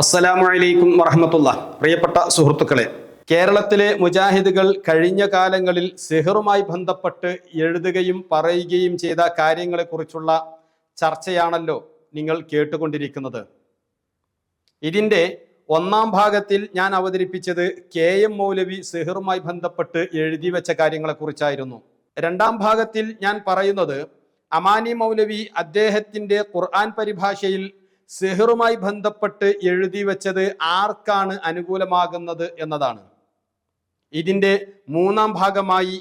അസ്സലാമു അലൈക്കും വറഹമത്തുള്ള. പ്രിയപ്പെട്ട സുഹൃത്തുക്കളെ കേരളത്തിലെ മുജാഹിദുകൾ കഴിഞ്ഞ കാലങ്ങളിൽ സിഹറുമായി ബന്ധപ്പെട്ട് എഴുതുകയും പറയുകയും ചെയ്ത കാര്യങ്ങളെക്കുറിച്ചുള്ള ചർച്ചയാണല്ലോ നിങ്ങൾ കേട്ടുകൊണ്ടിരിക്കുന്നത്. ഇതിന്റെ ഒന്നാം ഭാഗത്തിൽ ഞാൻ അവതരിപ്പിച്ചത് കെ എം മൗലവി സിഹറുമായി ബന്ധപ്പെട്ട് എഴുതി വെച്ച കാര്യങ്ങളെക്കുറിച്ചായിരുന്നു. രണ്ടാം ഭാഗത്തിൽ ഞാൻ പറയുന്നത് അമാനി മൗലവി അദ്ദേഹത്തിന്റെ ഖുർആൻ പരിഭാഷയിൽ സിഹറുമായി ബന്ധപ്പെട്ട് എഴുതി വെച്ചത് ആർക്കാണ് അനുകൂലമാകുന്നത് എന്നതാണ്. ഇതിന്റെ മൂന്നാം ഭാഗമായി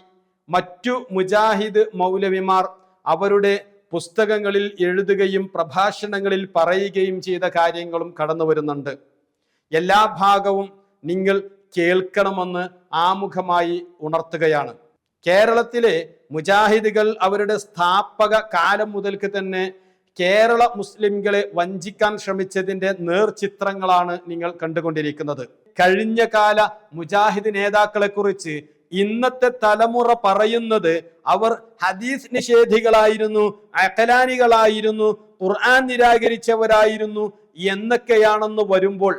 മറ്റു മുജാഹിദ് മൗലവിമാർ അവരുടെ പുസ്തകങ്ങളിൽ എഴുതുകയും പ്രഭാഷണങ്ങളിൽ പറയുകയും ചെയ്ത കാര്യങ്ങളും കടന്നു വരുന്നുണ്ട്. എല്ലാ ഭാഗവും നിങ്ങൾ കേൾക്കണമെന്ന് ആമുഖമായി ഉണർത്തുകയാണ്. കേരളത്തിലെ മുജാഹിദുകൾ അവരുടെ സ്ഥാപക കാലം മുതൽക്ക് തന്നെ കേരള മുസ്ലിംകളെ വഞ്ചിക്കാൻ ശ്രമിച്ചതിന്റെ നേർചിത്രങ്ങളാണ് നിങ്ങൾ കണ്ടുകൊണ്ടിരിക്കുന്നത്. കഴിഞ്ഞ കാല മുജാഹിദ് നേതാക്കളെ കുറിച്ച് ഇന്നത്തെ തലമുറ പറയുന്നത് അവർ ഹദീസ് നിഷേധികളായിരുന്നു അകലാനികളായിരുന്നു ഖുർആൻ നിരാകരിച്ചവരായിരുന്നു എന്നൊക്കെയാണെന്ന് വരുമ്പോൾ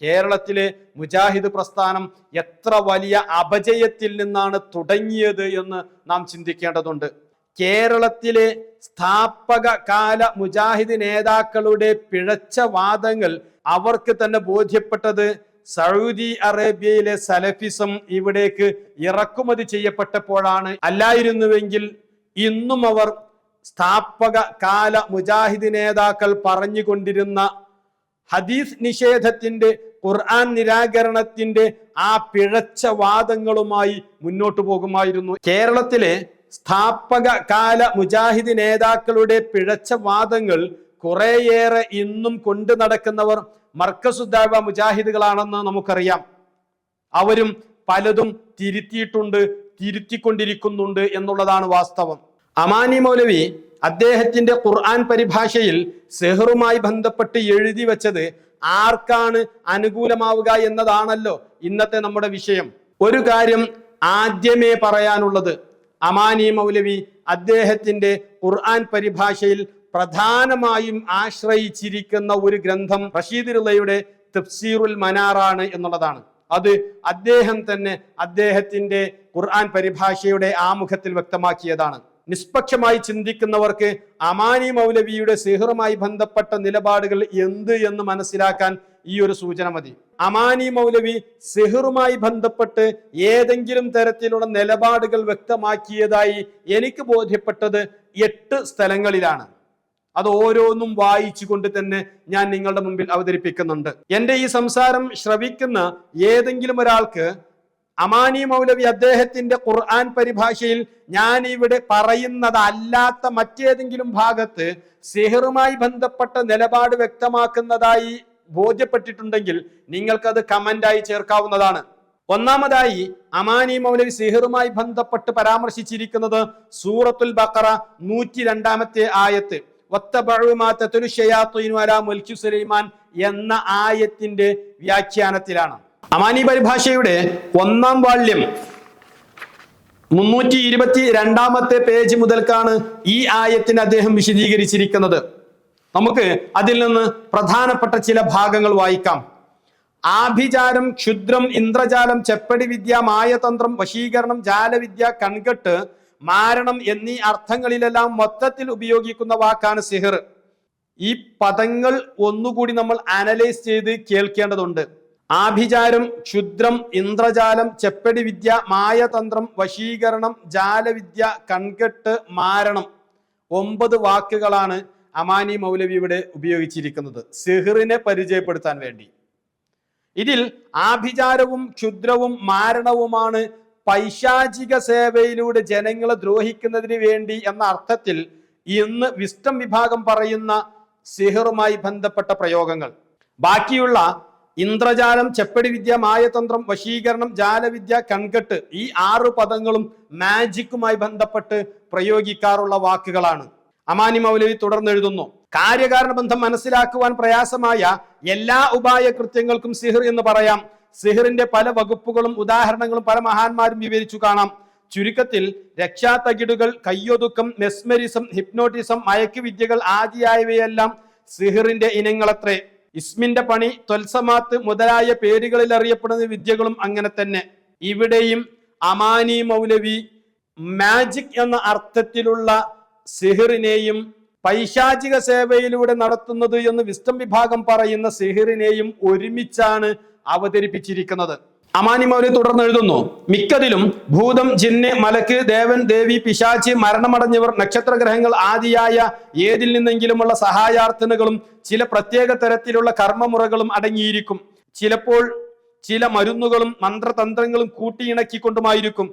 കേരളത്തിലെ മുജാഹിദ് പ്രസ്ഥാനം എത്ര വലിയ അപജയത്തിൽ നിന്നാണ് തുടങ്ങിയത് എന്ന് നാം ചിന്തിക്കേണ്ടതുണ്ട്. കേരളത്തിലെ സ്ഥാപക കാല മുജാഹിദ് നേതാക്കളുടെ പിഴച്ച വാദങ്ങൾ അവർക്ക് തന്നെ ബോധ്യപ്പെട്ടത് സൗദി അറേബ്യയിലെ സലഫിസം ഇവിടേക്ക് ഇറക്കുമതി ചെയ്യപ്പെട്ടപ്പോഴാണ്. അല്ലായിരുന്നുവെങ്കിൽ ഇന്നും അവർ സ്ഥാപക കാല മുജാഹിദ് നേതാക്കൾ പറഞ്ഞുകൊണ്ടിരുന്ന ഹദീസ് നിഷേധത്തിന്റെ ഖുർആൻ നിരാകരണത്തിന്റെ ആ പിഴച്ച വാദങ്ങളുമായി മുന്നോട്ടു പോകുമായിരുന്നു. കേരളത്തിലെ സ്ഥാപക കാല മുജാഹിദ് നേതാക്കളുടെ പിഴച്ച വാദങ്ങൾ കുറേയേറെ ഇന്നും കൊണ്ടു നടക്കുന്നവർ മർക്കസുദ്ദാവ മുജാഹിദുകളാണെന്ന് നമുക്കറിയാം. അവരും പലതും തിരുത്തിയിട്ടുണ്ട് തിരുത്തിക്കൊണ്ടിരിക്കുന്നുണ്ട് എന്നുള്ളതാണ് വാസ്തവം. അമാനി മൗലവി അദ്ദേഹത്തിന്റെ ഖുർആൻ പരിഭാഷയിൽ സെഹറുമായി ബന്ധപ്പെട്ട് എഴുതി വെച്ചത് ആർക്കാണ് അനുകൂലമാവുക എന്നതാണല്ലോ ഇന്നത്തെ നമ്മുടെ വിഷയം. ഒരു കാര്യം ആദ്യമേ പറയാനുള്ളത്. അമാനി മൗലവി അദ്ദേഹത്തിന്റെ ഖുർആൻ പരിഭാഷയിൽ പ്രധാനമായും ആശ്രയിച്ചിരിക്കുന്ന ഒരു ഗ്രന്ഥം റഷീദുള്ളയുടെ തഫ്സീറുൽ മനാറാണ് എന്നുള്ളതാണ്. അത് അദ്ദേഹം തന്നെ അദ്ദേഹത്തിന്റെ ഖുർആൻ പരിഭാഷയുടെ ആമുഖത്തിൽ വ്യക്തമാക്കിയതാണ്. നിഷ്പക്ഷമായി ചിന്തിക്കുന്നവർക്ക് അമാനി മൗലവിയുടെ സിഹറുമായി ബന്ധപ്പെട്ട നിലപാടുകൾ എന്ത് എന്ന് മനസ്സിലാക്കാൻ ഈ ഒരു സൂചന മതി. അമാനി മൗലവി സെഹറുമായി ബന്ധപ്പെട്ട് ഏതെങ്കിലും തരത്തിലുള്ള നിലപാടുകൾ വ്യക്തമാക്കിയതായി എനിക്ക് ബോധ്യപ്പെട്ടത് എട്ട് സ്ഥലങ്ങളിലാണ്. അത് ഓരോന്നും വായിച്ചുകൊണ്ട് തന്നെ ഞാൻ നിങ്ങളുടെ മുമ്പിൽ അവതരിപ്പിക്കുന്നുണ്ട്. എന്റെ ഈ സംസാരം ശ്രവിക്കുന്ന ഏതെങ്കിലും ഒരാൾക്ക് അമാനി മൗലവി അദ്ദേഹത്തിന്റെ ഖുർആൻ പരിഭാഷയിൽ ഞാൻ ഇവിടെ പറയുന്നതല്ലാത്ത മറ്റേതെങ്കിലും ഭാഗത്ത് സിഹറുമായി ബന്ധപ്പെട്ട നിലപാട് വ്യക്തമാക്കുന്നതായി ബോധ്യപ്പെട്ടിട്ടുണ്ടെങ്കിൽ നിങ്ങൾക്കത് കമന്റായി ചേർക്കാവുന്നതാണ്. ഒന്നാമതായി അമാനി മൗലവി സിഹറുമായി ബന്ധപ്പെട്ട് പരാമർശിച്ചിരിക്കുന്നത് സൂറത്തുൽ ബക്കറ നൂറ്റി രണ്ടാമത്തെ ആയത്ത് സുലൈമാൻ എന്ന ആയത്തിന്റെ വ്യാഖ്യാനത്തിലാണ്. അമാനി പരിഭാഷയുടെ ഒന്നാം വാള്യം മുന്നൂറ്റി ഇരുപത്തി രണ്ടാമത്തെ പേജ് മുതൽക്കാണ് ഈ ആയത്തിന് അദ്ദേഹം വിശദീകരിച്ചിരിക്കുന്നത്. നമുക്ക് അതിൽ നിന്ന് പ്രധാനപ്പെട്ട ചില ഭാഗങ്ങൾ വായിക്കാം. ആഭിചാരം ക്ഷുദ്രം ഇന്ദ്രജാലം ചെപ്പടി വിദ്യ മായതന്ത്രം വശീകരണം ജാലവിദ്യ കൺകെട്ട് മാരണം എന്നീ അർത്ഥങ്ങളിലെല്ലാം മൊത്തത്തിൽ ഉപയോഗിക്കുന്ന വാക്കാണ് സിഹിർ. ഈ പദങ്ങൾ ഒന്നുകൂടി നമ്മൾ അനലൈസ് ചെയ്ത് കേൾക്കേണ്ടതുണ്ട്. ആഭിചാരം ക്ഷുദ്രം ഇന്ദ്രജാലം ചെപ്പടി വിദ്യ മായതന്ത്രം വശീകരണം ജാലവിദ്യ കൺകെട്ട് മാരണം ഒമ്പത് വാക്കുകളാണ് അമാനി മൗലവി ഇവിടെ ഉപയോഗിച്ചിരിക്കുന്നത് സിഹിറിനെ പരിചയപ്പെടുത്താൻ വേണ്ടി. ഇതിൽ ആഭിചാരവും ക്ഷുദ്രവും മാരണവുമാണ് പൈശാചിക സേവയിലൂടെ ജനങ്ങളെ ദ്രോഹിക്കുന്നതിന് വേണ്ടി എന്ന അർത്ഥത്തിൽ ഇന്ന് വിസ്റ്റം വിഭാഗം പറയുന്ന സിഹറുമായി ബന്ധപ്പെട്ട പ്രയോഗങ്ങൾ. ബാക്കിയുള്ള ഇന്ദ്രജാലം ചെപ്പടി വിദ്യ മായതന്ത്രം വശീകരണം ജാലവിദ്യ കൺകെട്ട് ഈ ആറ് പദങ്ങളും മാജിക്കുമായി ബന്ധപ്പെട്ട് പ്രയോഗിക്കാറുള്ള വാക്കുകളാണ്. അമാനി മൗലവി തുടർന്നെഴുതുന്നു. കാര്യകാരണ ബന്ധം മനസ്സിലാക്കുവാൻ പ്രയാസമായ എല്ലാ ഉപായ കൃത്യങ്ങൾക്കും സിഹിർ എന്ന് പറയാം. സിഹിറിന്റെ പല വകുപ്പുകളും ഉദാഹരണങ്ങളും പല മഹാന്മാരും വിവരിച്ചു കാണാം. ചുരുക്കത്തിൽ രക്ഷാതകിടുകൾ കയ്യൊതുക്കം മെസ്മരിസം ഹിപ്നോട്ടിസം മയക്കുവിദ്യകൾ ആദിയായവയെല്ലാം സിഹിറിന്റെ ഇനങ്ങളത്രേ. ഇസ്മിന്റെ പണി ത്വൽസമാത്ത് മുതലായ പേരുകളിൽ അറിയപ്പെടുന്ന വിദ്യകളും അങ്ങനെ തന്നെ. ഇവിടെയും അമാനി മൗലവി മാജിക് എന്ന അർത്ഥത്തിലുള്ള സിഹിറിനെയും പൈശാചിക സേവയിലൂടെ നടത്തുന്നത് എന്ന് വിസ്റ്റം വിഭാഗം പറയുന്ന സിഹിറിനെയും ഒരുമിച്ചാണ് അവതരിപ്പിച്ചിരിക്കുന്നത്. അമാനി മൗലി തുടർന്ന് എഴുതുന്നു മിക്കതിലും ഭൂതം ജിന്ന് മലക്ക് ദേവൻ ദേവി പിശാച്ച് മരണമടഞ്ഞവർ നക്ഷത്ര ഗ്രഹങ്ങൾ ആദിയായ ഏതിൽ നിന്നെങ്കിലുമുള്ള സഹായാർത്ഥനകളും ചില പ്രത്യേക തരത്തിലുള്ള കർമ്മമുറകളും അടങ്ങിയിരിക്കും. ചിലപ്പോൾ ചില മരുന്നുകളും മന്ത്രതന്ത്രങ്ങളും കൂട്ടിയിണക്കിക്കൊണ്ടുമായിരിക്കും.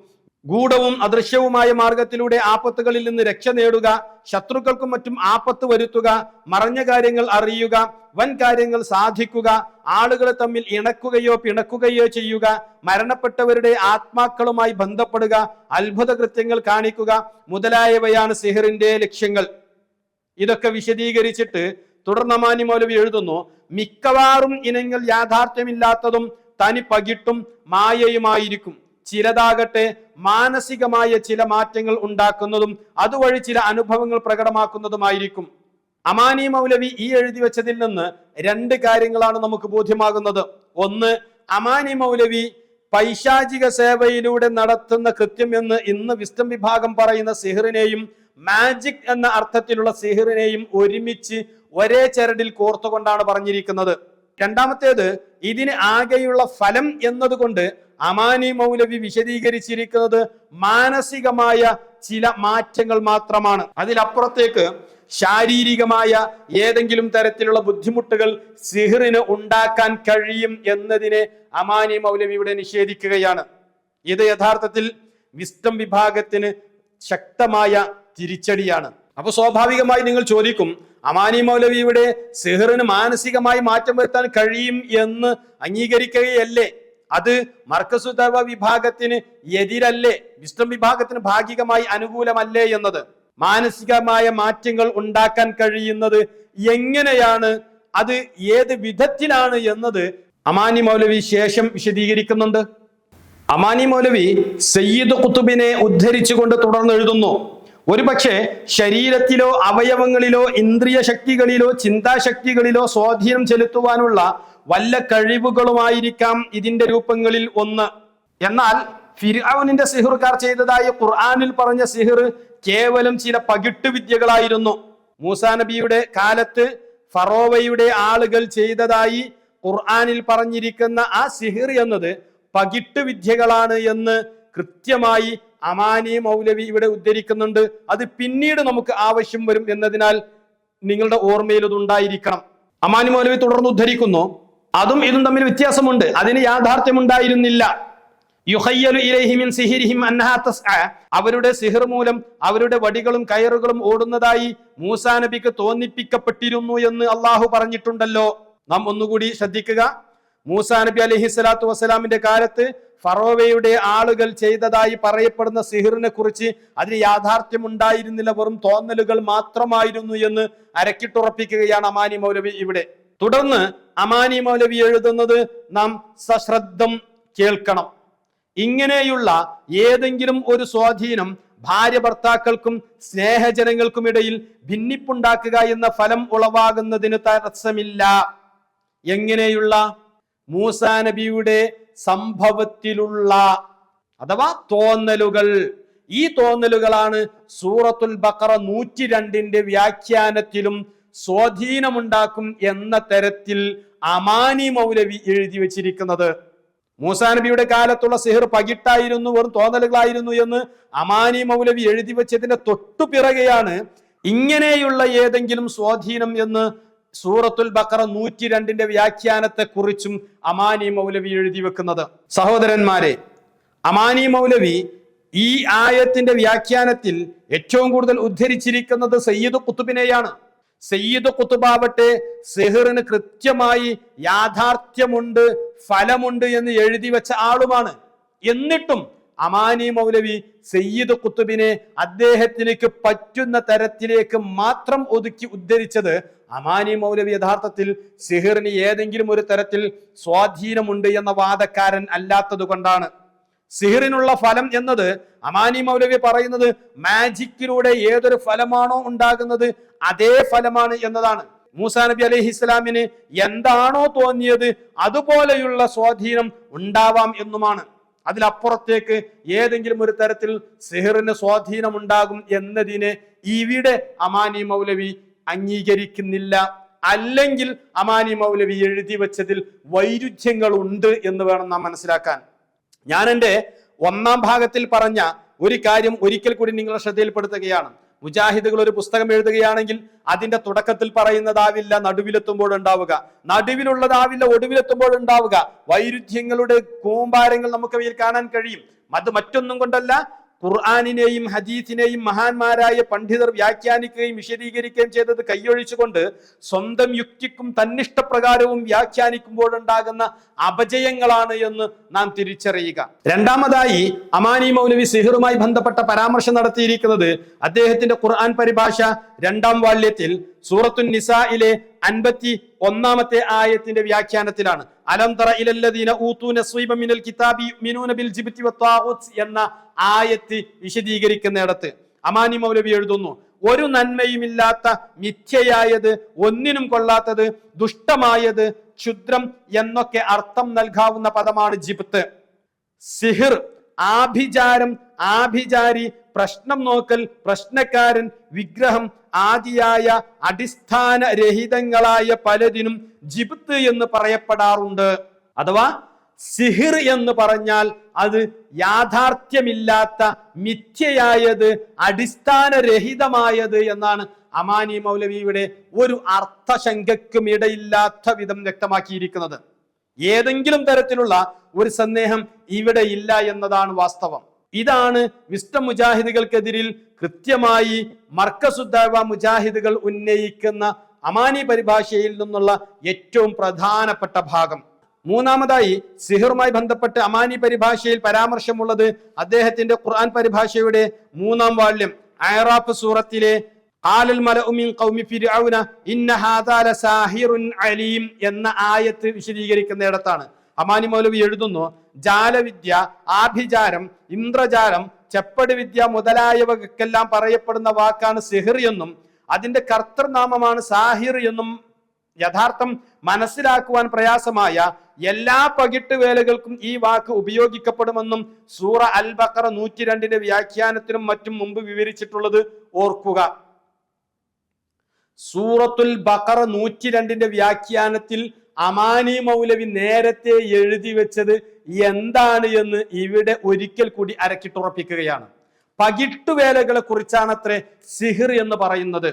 ഗൂഢവും അദൃശ്യവുമായ മാർഗത്തിലൂടെ ആപത്തുകളിൽ നിന്ന് രക്ഷ നേടുക ശത്രുക്കൾക്കും മറ്റും ആപത്ത് വരുത്തുക മറഞ്ഞ കാര്യങ്ങൾ അറിയുക വൻ കാര്യങ്ങൾ സാധിക്കുക ആളുകളെ തമ്മിൽ ഇണക്കുകയോ പിണക്കുകയോ ചെയ്യുക മരണപ്പെട്ടവരുടെ ആത്മാക്കളുമായി ബന്ധപ്പെടുക അത്ഭുത കൃത്യങ്ങൾ കാണിക്കുക മുതലായവയാണ് സിഹറിന്റെ ലക്ഷ്യങ്ങൾ. ഇതൊക്കെ വിശദീകരിച്ചിട്ട് തുടർന്നമാനി മൗലവി എഴുതുന്നു മിക്കവാറും ഇനങ്ങൾ യാഥാർത്ഥ്യമില്ലാത്തതും തനി പകിട്ടും മായയുമായിരിക്കും. ചിലതാകട്ടെ മാനസികമായ ചില മാറ്റങ്ങൾ ഉണ്ടാക്കുന്നതും അതുവഴി ചില അനുഭവങ്ങൾ പ്രകടമാക്കുന്നതുമായിരിക്കും. അമാനി മൗലവി ഈ എഴുതി വെച്ചതിൽ നിന്ന് രണ്ട് കാര്യങ്ങളാണ് നമുക്ക് ബോധ്യമാകുന്നത്. ഒന്ന് അമാനി മൗലവി പൈശാചിക സേവയിലൂടെ നടത്തുന്ന കൃത്യം എന്ന് ഇന്ന് വിസ്തം വിഭാഗം പറയുന്ന സിഹിറിനെയും മാജിക് എന്ന അർത്ഥത്തിലുള്ള സിഹിറിനെയും ഒരുമിച്ച് ഒരേ ചരടിൽ കോർത്തുകൊണ്ടാണ് പറഞ്ഞിരിക്കുന്നത്. രണ്ടാമത്തേത് ഇതിന് ആകെയുള്ള ഫലം എന്നതുകൊണ്ട് അമാനി മൗലവി വിശദീകരിച്ചിരിക്കുന്നത് മാനസികമായ ചില മാറ്റങ്ങൾ മാത്രമാണ്. അതിലപ്പുറത്തേക്ക് ശാരീരികമായ ഏതെങ്കിലും തരത്തിലുള്ള ബുദ്ധിമുട്ടുകൾ സിഹിറിന് ഉണ്ടാക്കാൻ കഴിയും എന്നതിനെ അമാനി മൗലവി ഇവിടെ നിഷേധിക്കുകയാണ്. ഇത് യഥാർത്ഥത്തിൽ വിസ്റ്റം വിഭാഗത്തിന് ശക്തമായ തിരിച്ചടിയാണ്. അപ്പൊ സ്വാഭാവികമായി നിങ്ങൾ ചോദിക്കും അമാനി മൗലവിയുടെ സിഹറിന് മാനസികമായി മാറ്റം വരുത്താൻ കഴിയും എന്ന് അംഗീകരിക്കുകയല്ലേ? അത് മർക്കസുദവ വിഭാഗത്തിന് എതിരല്ലേ? വിസ്തം വിഭാഗത്തിന് ഭാഗികമായി അനുകൂലമല്ലേ എന്നത്? മാനസികമായ മാറ്റങ്ങൾ ഉണ്ടാക്കാൻ കഴിയുന്നത് എങ്ങനെയാണ്? അത് ഏത് വിധത്തിലാണ് എന്നത് അമാനി മൗലവി ശേഷം വിശദീകരിക്കുന്നുണ്ട്. അമാനി മൗലവി സയ്യിദ് കുത്തുബിനെ ഉദ്ധരിച്ചുകൊണ്ട് തുടർന്ന് എഴുതുന്നു ഒരുപക്ഷെ ശരീരത്തിലോ അവയവങ്ങളിലോ ഇന്ദ്രിയ ശക്തികളിലോ ചിന്താശക്തികളിലോ സ്വാധീനം ചെലുത്തുവാനുള്ള വല്ല കഴിവുകളുമായിരിക്കാം ഇതിന്റെ രൂപങ്ങളിൽ ഒന്ന്. എന്നാൽ ഫിർഔനിന്റെ സിഹിർക്കാർ ചെയ്തതായി ഖുർആനിൽ പറഞ്ഞ സിഹിർ കേവലം ചില പകിട്ട് വിദ്യകളായിരുന്നു. മൂസാ നബിയുടെ കാലത്ത് ഫറോവയുടെ ആളുകൾ ചെയ്തതായി ഖുർആനിൽ പറഞ്ഞിരിക്കുന്ന ആ സിഹിർ എന്നത് പകിട്ട് വിദ്യകളാണ് എന്ന് കൃത്യമായി അമാനി മൗലവി ഇവിടെ ഉദ്ധരിക്കുന്നുണ്ട്. അത് പിന്നീട് നമുക്ക് ആവശ്യം വരും എന്നതിനാൽ നിങ്ങളുടെ ഓർമ്മയിൽ അത് ഉണ്ടായിരിക്കണം. അമാനി മൗലവി തുടർന്ന് ഉദ്ധരിക്കുന്നു. അതും ഇതും തമ്മിൽ വ്യത്യാസമുണ്ട്. അതിന് യാഥാർത്ഥ്യം ഉണ്ടായിരുന്നില്ല യുഹയ്യലു സിഹിരിഹിം തസ്അ. അവരുടെ സിഹിർ മൂലം അവരുടെ വടികളും കയറുകളും ഓടുന്നതായി മൂസാ നബിക്ക് തോന്നിപ്പിക്കപ്പെട്ടിരുന്നു എന്ന് അള്ളാഹു പറഞ്ഞിട്ടുണ്ടല്ലോ. നാം ഒന്നുകൂടി ശ്രദ്ധിക്കുക. മൂസാ നബി അലഹി സ്വലാത്തു വസ്സലാമിന്റെ കാലത്ത് ഫറോവയുടെ ആളുകൾ ചെയ്തതായി പറയപ്പെടുന്ന സിഹിറിനെ കുറിച്ച് അതിന് യാഥാർത്ഥ്യം ഉണ്ടായിരുന്നില്ല വെറും തോന്നലുകൾ മാത്രമായിരുന്നു എന്ന് അരക്കിട്ടുറപ്പിക്കുകയാണ് അമാനി മൗലവി ഇവിടെ. തുടർന്ന് അമാനി മൗലവി എഴുതുന്നത് നാം സശ്രദ്ധം കേൾക്കണം. ഇങ്ങനെയുള്ള ഏതെങ്കിലും ഒരു സ്വാധീനം ഭാര്യ ഭർത്താക്കൾക്കും സ്നേഹജനങ്ങൾക്കും ഇടയിൽ ഭിന്നിപ്പുണ്ടാക്കുക എന്ന ഫലം ഉളവാകുന്നതിന് തടസ്സമില്ല. എങ്ങനെയുള്ള മൂസാ നബിയുടെ സംഭവത്തിലുള്ള അഥവാ തോന്നലുകൾ. ഈ തോന്നലുകളാണ് സൂറത്തുൽ ബക്കറ നൂറ്റി രണ്ടിന്റെ വ്യാഖ്യാനത്തിലും സ്വാധീനമുണ്ടാക്കും എന്ന തരത്തിൽ അമാനി മൗലവി എഴുതി വെച്ചിരിക്കുന്നത്. മൂസാ നബിയുടെ കാലത്തുള്ള സിഹിർ പകിട്ടായിരുന്നു വെറും തോന്നലുകളായിരുന്നു എന്ന് അമാനി മൗലവി എഴുതി വെച്ചതിന്റെ തൊട്ടു പിറകെയാണ് ഇങ്ങനെയുള്ള ഏതെങ്കിലും സ്വാധീനം എന്ന് സൂറത്തുൽ ബക്കറ നൂറ്റി രണ്ടിന്റെ വ്യാഖ്യാനത്തെ കുറിച്ചും അമാനി മൗലവി എഴുതി വെക്കുന്നത്. സഹോദരന്മാരെ അമാനി മൗലവി ഈ ആയത്തിന്റെ വ്യാഖ്യാനത്തിൽ ഏറ്റവും കൂടുതൽ ഉദ്ധരിച്ചിരിക്കുന്നത് സയ്യിദ് കുത്തുബിനെയാണ് സയ്യിദ് കുത്തുബാവട്ടെ സെഹിറിന് കൃത്യമായി യാഥാർത്ഥ്യമുണ്ട് ഫലമുണ്ട് എന്ന് എഴുതി വെച്ച ആളുമാണ്. എന്നിട്ടും അമാനി മൗലവി സയ്യിദ് കുത്തുബിനെ അദ്ദേഹത്തിലേക്ക് പറ്റുന്ന തരത്തിലേക്ക് മാത്രം ഒതുക്കി ഉദ്ധരിച്ചത് അമാനി മൗലവി യഥാർത്ഥത്തിൽ സിഹിറിന് ഏതെങ്കിലും ഒരു തരത്തിൽ സ്വാധീനമുണ്ട് എന്ന വാദക്കാരൻ അല്ലാത്തത് കൊണ്ടാണ് സിഹിറിനുള്ള ഫലം എന്നത് അമാനി മൗലവി പറയുന്നത് മാജിക്കിലൂടെ ഏതൊരു ഫലമാണോ ഉണ്ടാകുന്നത് അതേ ഫലമാണ് എന്നതാണ്. മൂസാ നബി അലൈഹി ഇസ്ലാമിന് എന്താണോ തോന്നിയത് അതുപോലെയുള്ള സ്വാധീനം ഉണ്ടാവാം എന്നുമാണ്. അതിലപ്പുറത്തേക്ക് ഏതെങ്കിലും ഒരു തരത്തിൽ സിഹിറിന് സ്വാധീനം ഉണ്ടാകും എന്നതിനെ ഇവിടെ അമാനി മൗലവി അംഗീകരിക്കുന്നില്ല. അല്ലെങ്കിൽ അമാനി മൗലവി എഴുതി വെച്ചതിൽ വൈരുദ്ധ്യങ്ങൾ ഉണ്ട് എന്ന് വേണം നാം മനസ്സിലാക്കാൻ. ഞാൻ എന്റെ ഒന്നാം ഭാഗത്തിൽ പറഞ്ഞ ഒരു കാര്യം ഒരിക്കൽ കൂടി നിങ്ങളുടെ ശ്രദ്ധയിൽപ്പെടുത്തുകയാണ്. മുജാഹിദുകൾ ഒരു പുസ്തകം എഴുതുകയാണെങ്കിൽ അതിന്റെ തുടക്കത്തിൽ പറയുന്നതാവില്ല നടുവിലെത്തുമ്പോൾ ഉണ്ടാവുക. നടുവിലുള്ളതാവില്ല ഒടുവിലെത്തുമ്പോൾ ഉണ്ടാവുക. വൈരുദ്ധ്യങ്ങളുടെ കൂമ്പാരങ്ങൾ നമുക്ക് കാണാൻ കഴിയും. അത് മറ്റൊന്നും കൊണ്ടല്ല ഖുർആാനിനെയും ഹദീസിനെയും മഹാന്മാരായ പണ്ഡിതർ വ്യാഖ്യാനിക്കുകയും വിശദീകരിക്കുകയും ചെയ്തത് കൈയൊഴിച്ചുകൊണ്ട് സ്വന്തം യുക്തിക്കും തന്നിഷ്ടപ്രകാരവും വ്യാഖ്യാനിക്കുമ്പോഴുണ്ടാകുന്ന അപജയങ്ങളാണ് എന്ന് നാം തിരിച്ചറിയുക. രണ്ടാമതായി അമാനി മൗലവി സിഹിറുമായി ബന്ധപ്പെട്ട പരാമർശം നടത്തിയിരിക്കുന്നത് അദ്ദേഹത്തിന്റെ ഖുർആൻ പരിഭാഷ രണ്ടാം വാള്യത്തിൽ സൂറത്തുൻ നിസായിലെ അൻപത്തി ഒന്നാമത്തെ ആയത്തിന്റെ വ്യാഖ്യാനത്തിലാണ്. അലന്തറ തറ ഇലല്ലദീന ഊത്തൂന സ്വൈബ മിനൽ കിതാബി മിനൂന ബിൽ ജിബ്തി വത്താഗൂത്ത് എന്ന ആയത്ത് വിശദീകരിക്കുന്നിടത്ത് അമാനി മൗലവി എഴുതുന്നു ഒരു നന്മയുമില്ലാത്ത മിഥ്യയായത് ഒന്നിനും കൊള്ളാത്തത് ദുഷ്ടമായത് ക്ഷുദ്രം എന്നൊക്കെ അർത്ഥം നൽകാവുന്ന പദമാണ് ജിബ്ത്ത്. സിഹിർ ആഭിചാരം ആഭിചാരി പ്രശ്നം നോക്കൽ പ്രശ്നക്കാരൻ വിഗ്രഹം ആദിയായ അടിസ്ഥാന രഹിതങ്ങളായ പലതിനും ജിബ്ത്ത് എന്ന് പറയപ്പെടാറുണ്ട്. അഥവാ സിഹിർ എന്ന് പറഞ്ഞാൽ അത് യാഥാർത്ഥ്യമില്ലാത്ത മിഥ്യയായത് അടിസ്ഥാനരഹിതമായത് എന്നാണ് അമാനി മൗലവിയുടെ ഒരു അർത്ഥശങ്കയ്ക്കും ഇടയില്ലാത്ത വിധം വ്യക്തമാക്കിയിരിക്കുന്നത്. ഏതെങ്കിലും തരത്തിലുള്ള ഒരു സന്ദേഹം ഇവിടെ ഇല്ല എന്നതാണ് വാസ്തവം. ഇതാണ് വിസ്റ്റം മുജാഹിദുകൾക്കെതിരിൽ കൃത്യമായി മർക്കസുദ്ദാവ മുജാഹിദുകൾ ഉന്നയിക്കുന്ന അമാനി പരിഭാഷയിൽ നിന്നുള്ള ഏറ്റവും പ്രധാനപ്പെട്ട ഭാഗം. മൂന്നാമതായി സിഹറുമായി ബന്ധപ്പെട്ട് അമാനി പരിഭാഷയിൽ പരാമർശമുള്ളത് അദ്ദേഹത്തിന്റെ ഖുർആൻ പരിഭാഷയുടെ മൂന്നാം വാള്യം അയറാഫ് സൂറത്തിലെ ഖൗമി ഇന്ന ഹാദാ അലീം എന്ന ആയത്ത് വിശദീകരിക്കുന്നിടത്താണ്. അമാനി മൗലവി എഴുതുന്നു ജാലവിദ്യ ആഭിചാരം ഇന്ദ്രജാലം ചെപ്പടി വിദ്യ മുതലായവക്കെല്ലാം പറയപ്പെടുന്ന വാക്കാണ് സിഹിർ എന്നും അതിന്റെ കർത്തൃനാമമാണ് സാഹിർ എന്നും യഥാർത്ഥം മനസ്സിലാക്കുവാൻ പ്രയാസമായ എല്ലാ പകിട്ട് വേലകൾക്കും ഈ വാക്ക് ഉപയോഗിക്കപ്പെടുമെന്നും സൂറ അൽ ബക്കറ നൂറ്റി രണ്ടിന്റെ വ്യാഖ്യാനത്തിനും മറ്റും മുമ്പ് വിവരിച്ചിട്ടുള്ളത് ഓർക്കുക. സൂറത്തുൽ ബക്കറ നൂറ്റി രണ്ടിന്റെ വ്യാഖ്യാനത്തിൽ അമാനി മൗലവി നേരത്തെ എഴുതി വെച്ചത് എന്താണ് എന്ന് ഇവിടെ ഒരിക്കൽ കൂടി അരക്കിട്ടുറപ്പിക്കുകയാണ്. പകിട്ടുവേലകളെ കുറിച്ചാണത്രേ സിഹിർ എന്ന് പറയുന്നത്.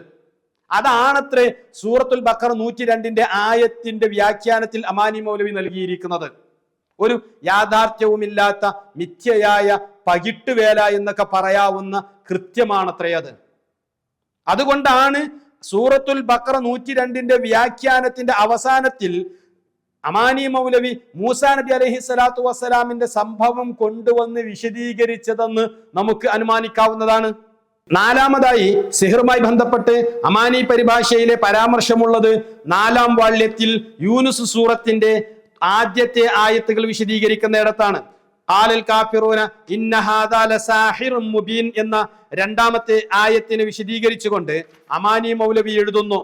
അതാണത്രേ സൂറത്തുൽ ബക്കർ നൂറ്റി രണ്ടിന്റെ ആയത്തിന്റെ വ്യാഖ്യാനത്തിൽ അമാനി മൗലവി നൽകിയിരിക്കുന്നത്. ഒരു യാഥാർത്ഥ്യവുമില്ലാത്ത മിഥ്യയായ പകിട്ടുവേല എന്നൊക്കെ പറയാവുന്ന കൃത്യമാണത്രേ അത്. അതുകൊണ്ടാണ് സൂറത്തുൽ ബക്ര നൂറ്റി രണ്ടിന്റെ വ്യാഖ്യാനത്തിന്റെ അവസാനത്തിൽ അമാനി മൗലവി മൂസാ നബി അലഹി സ്വലാത്തു വസ്സലാമിന്റെ സംഭവം കൊണ്ടുവന്ന് വിശദീകരിച്ചതെന്ന് നമുക്ക് അനുമാനിക്കാവുന്നതാണ്. നാലാമതായി സിഹിറുമായി ബന്ധപ്പെട്ട് അമാനി പരിഭാഷയിലെ പരാമർശമുള്ളത് നാലാം വാള്യത്തിൽ യൂനുസ് സൂറത്തിന്റെ ആദ്യത്തെ ആയത്തുകൾ വിശദീകരിക്കുന്നിടത്താണ് ആലൽ കാഫിറൂന മുബീൻ എന്ന രണ്ടാമത്തെ ആയത്തിനെ വിശദീകരിച്ചുകൊണ്ട് അമാനി മൗലവി എഴുതുന്നു.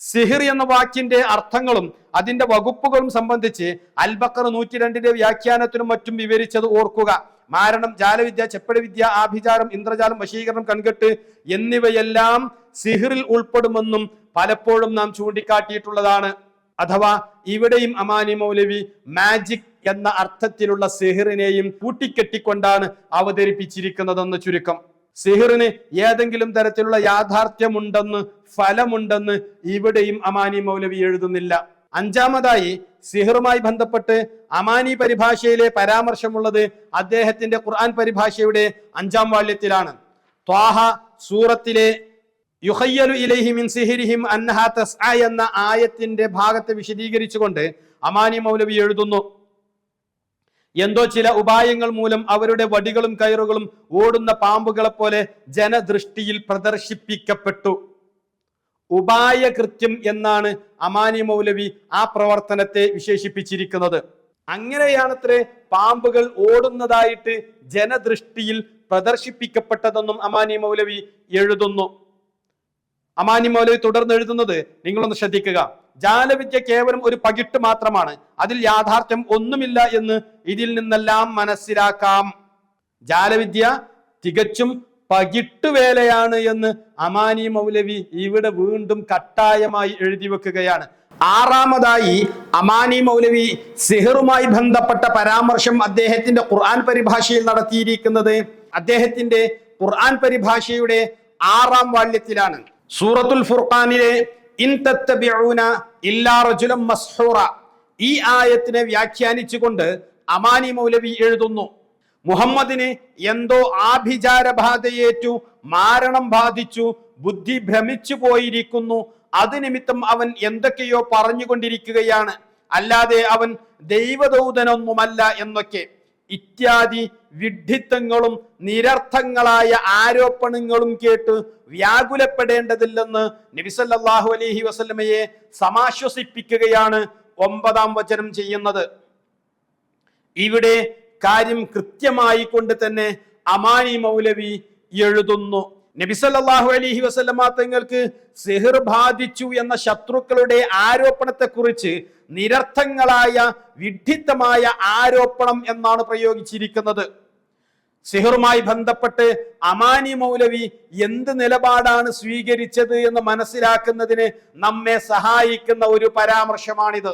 സിഹിർ എന്ന വാക്കിന്റെ അർത്ഥങ്ങളും അതിന്റെ വകുപ്പുകളും സംബന്ധിച്ച് അൽബക്കർ നൂറ്റി രണ്ടിന്റെ വ്യാഖ്യാനത്തിനും മറ്റും വിവരിച്ചത് ഓർക്കുക. മാരണം ജാലവിദ്യ ചെപ്പടിവിദ്യ ആഭിചാരം ഇന്ദ്രജാലം വശീകരണം കൺകെട്ട് എന്നിവയെല്ലാം സിഹിറിൽ ഉൾപ്പെടുമെന്നും പലപ്പോഴും നാം ചൂണ്ടിക്കാട്ടിയിട്ടുള്ളതാണ്. അഥവാ ഇവിടെയും അമാനി മൗലവി മാജിക് എന്ന അർത്ഥത്തിലുള്ള സെഹിറിനെയും കൂട്ടിക്കെട്ടിക്കൊണ്ടാണ് അവതരിപ്പിച്ചിരിക്കുന്നതെന്ന് ചുരുക്കം. സിഹിറിന് ഏതെങ്കിലും തരത്തിലുള്ള യാഥാർത്ഥ്യമുണ്ടെന്ന് ഫലമുണ്ടെന്ന് ഇവിടെയും അമാനി മൗലവി എഴുതുന്നില്ല. അഞ്ചാമതായി സിഹിറുമായി ബന്ധപ്പെട്ട് അമാനി പരിഭാഷയിലെ പരാമർശമുള്ളത് അദ്ദേഹത്തിന്റെ ഖുർആൻ പരിഭാഷയുടെ അഞ്ചാം വാല്യത്തിലാണ്. ത്വാഹ സൂറത്തിലെ യുഹയ്യലു ഇലൈഹി മിൻ സിഹിരിഹിം അന്നഹ തസ്ആ എന്ന ആയത്തിന്റെ ഭാഗത്തെ വിശദീകരിച്ചുകൊണ്ട് അമാനി മൗലവി എഴുതുന്നു. എന്തോ ചില ഉപായങ്ങൾ മൂലം അവരുടെ വടികളും കയറുകളും ഓടുന്ന പാമ്പുകളെ പോലെ ജനദൃഷ്ടിയിൽ പ്രദർശിപ്പിക്കപ്പെട്ടു. ഉപായ കൃത്യം എന്നാണ് അമാനി മൗലവി ആ പ്രവർത്തനത്തെ വിശേഷിപ്പിച്ചിരിക്കുന്നത്. അങ്ങനെയാണത്രേ പാമ്പുകൾ ഓടുന്നതായിട്ട് ജനദൃഷ്ടിയിൽ പ്രദർശിപ്പിക്കപ്പെട്ടതെന്നും അമാനി മൗലവി എഴുതുന്നു. അമാനി മൗലവി തുടർന്ന് എഴുതുന്നത് നിങ്ങളൊന്ന് ശ്രദ്ധിക്കുക. ജാലവിദ്യ കേവലം ഒരു പകിട്ട് മാത്രമാണ്. അതിൽ യാഥാർത്ഥ്യം ഒന്നുമില്ല എന്ന് ഇതിൽ നിന്നെല്ലാം മനസ്സിലാക്കാം. ജാലവിദ്യ തികച്ചും പകിട്ടുവേലയാണ് എന്ന് അമാനി മൗലവി ഇവിടെ വീണ്ടും കട്ടായമായി എഴുതി വെക്കുകയാണ്. ആറാമതായി അമാനി മൗലവി സിഹറുമായി ബന്ധപ്പെട്ട പരാമർശം അദ്ദേഹത്തിന്റെ ഖുർആൻ പരിഭാഷയിൽ നടത്തിയിരിക്കുന്നത് അദ്ദേഹത്തിന്റെ ഖുർആൻ പരിഭാഷയുടെ ആറാം വാല്യത്തിലാണ്. സൂറത്തുൽ ഫുർഖാനിലെ ഈ ആയത്തിനെ വ്യാഖ്യാനിച്ചുകൊണ്ട് അമാനി മൗലവി എഴുതുന്നു. മുഹമ്മദിന് എന്തോ ആഭിചാര ബാധയേറ്റു മാരണം ബാധിച്ചു ബുദ്ധി ഭ്രമിച്ചു പോയിരിക്കുന്നു. അത് നിമിത്തം അവൻ എന്തൊക്കെയോ പറഞ്ഞുകൊണ്ടിരിക്കുകയാണ്. അല്ലാതെ അവൻ ദൈവദൂതനൊന്നുമല്ല എന്നൊക്കെ. ഇത്യാദി വിഡ്ഢിത്തങ്ങളും നിരർത്ഥങ്ങളായ ആരോപണങ്ങളും കേട്ട് വ്യാകുലപ്പെടേണ്ടതില്ലെന്ന് നബിസല്ലാഹു അലഹി വസ്ലമയെ സമാശ്വസിപ്പിക്കുകയാണ് ഒമ്പതാം വചനം ചെയ്യുന്നത്. ഇവിടെ കാര്യം കൃത്യമായി കൊണ്ട് തന്നെ അമാനി മൗലവി എഴുതുന്നു. നബിസല്ലാഹു അലൈഹി വസല്ലമ തങ്ങൾക്ക് സിഹിർ ബാധിച്ചു എന്ന ശത്രുക്കളുടെ ആരോപണത്തെ കുറിച്ച് നിരർത്ഥങ്ങളായ വിഡ്ഢിത്തമായ ആരോപണം എന്നാണ് പ്രയോഗിച്ചിരിക്കുന്നത്. സിഹറുമായി ബന്ധപ്പെട്ട് അമാനി മൗലവി എന്ത് നിലപാടാണ് സ്വീകരിച്ചത് എന്ന് മനസ്സിലാക്കുന്നതിന് നമ്മെ സഹായിക്കുന്ന ഒരു പരാമർശമാണിത്.